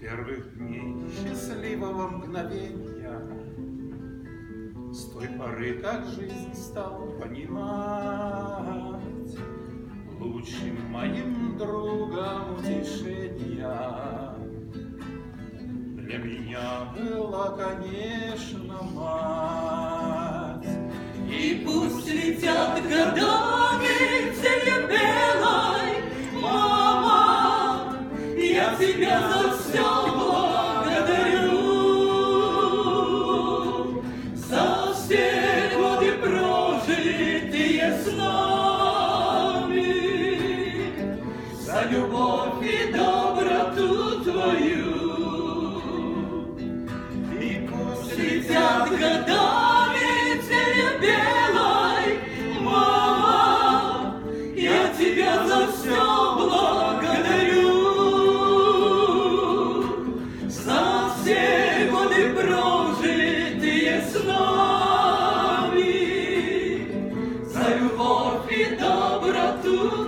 первых дней. Счастливого мгновения. С той поры, как жизнь стал понимать Лучшим моим другом утешения. Для меня была, конечно, мать. И пусть летят года, тебя за все благодарю. За все годы прожитые с нами, за любовь и доброту твою. И пусть летят годами целебелой, мама, я тебя за все tudo.